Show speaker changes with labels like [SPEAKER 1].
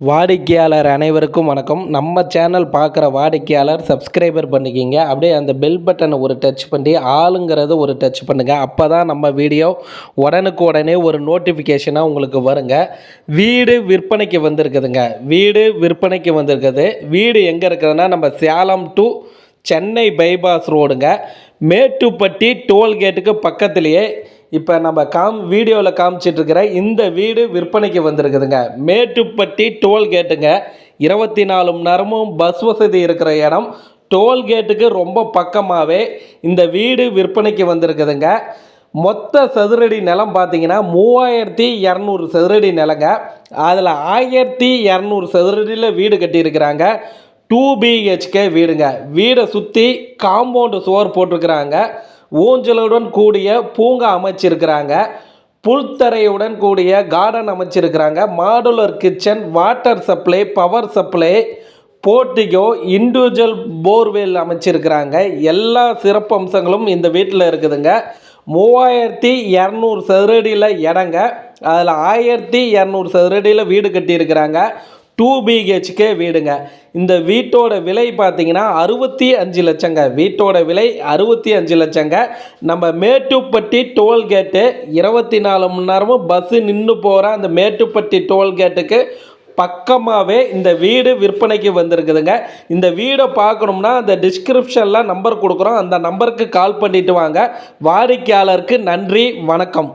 [SPEAKER 1] வாடிக்கையாளர் அனைவருக்கும் வணக்கம். நம்ம சேனல் பார்க்குற வாடிக்கையாளர் சப்ஸ்கிரைபர் பண்ணிக்கிங்க. அப்படியே அந்த பெல் பட்டனை ஒரு டச் பண்ணி ஆளுங்கிறது ஒரு டச் பண்ணுங்கள் அப்போ தான் நம்ம வீடியோ உடனுக்கு உடனே ஒரு நோட்டிஃபிகேஷனாக உங்களுக்கு வருங்க. வீடு விற்பனைக்கு வந்திருக்குதுங்க. வீடு விற்பனைக்கு வந்திருக்குது. வீடு எங்கே இருக்குதுன்னா நம்ம சேலம் டு சென்னை பைபாஸ் ரோடுங்க மேட்டுப்பட்டி டோல்கேட்டுக்கு பக்கத்துலேயே இப்போ நம்ம காம் வீடியோவில் காமிச்சிட்ருக்கிற இந்த வீடு விற்பனைக்கு வந்திருக்குதுங்க. மேட்டுப்பட்டி டோல்கேட்டுங்க. இருபத்தி நாலு மணி நேரமும் பஸ் வசதி இருக்கிற இடம். டோல்கேட்டுக்கு ரொம்ப பக்கமாகவே இந்த வீடு விற்பனைக்கு வந்திருக்குதுங்க. மொத்த சதுரடி நிலம் பார்த்தீங்கன்னா மூவாயிரத்தி இரநூறு சதுரடி நிலங்க. அதில் ஆயிரத்தி இரநூறு சதுரடியில் வீடு கட்டியிருக்கிறாங்க. டூ பிஹெச்கே வீடுங்க. வீடை சுற்றி காம்பவுண்டு சுவர் போட்டிருக்கிறாங்க. ஊஞ்சலுடன் கூடிய பூங்கா அமைச்சிருக்கிறாங்க. புல்தரையுடன் கூடிய garden அமைச்சிருக்கிறாங்க. Modular kitchen water supply power supply portico individual borewell அமைச்சிருக்கிறாங்க. எல்லா சிறப்பம்சங்களும் இந்த வீட்டில் இருக்குதுங்க. மூவாயிரத்தி இரநூறு சதுரடியில் இடங்க. அதில் ஆயிரத்தி இரநூறு சதுரடியில் வீடு கட்டியிருக்கிறாங்க. டூ பிஹெச்கே வீடுங்க. இந்த வீட்டோட விலை பார்த்தீங்கன்னா அறுபத்தி அஞ்சு லட்சங்க. வீட்டோட விலை அறுபத்தி அஞ்சு லட்சங்க. நம்ம மேட்டுப்பட்டி டோல்கேட்டு இருபத்தி நாலு மணி நேரமும் பஸ்ஸு நின்று போகிற அந்த மேட்டுப்பட்டி டோல்கேட்டுக்கு பக்கமாகவே இந்த வீடு விற்பனைக்கு வந்திருக்குதுங்க. இந்த வீடை பார்க்கணும்னா அந்த டிஸ்கிரிப்ஷனில் நம்பர் கொடுக்குறோம். அந்த நம்பருக்கு கால் பண்ணிவிட்டு வாங்க. வாடிக்கையாளருக்கு நன்றி வணக்கம்.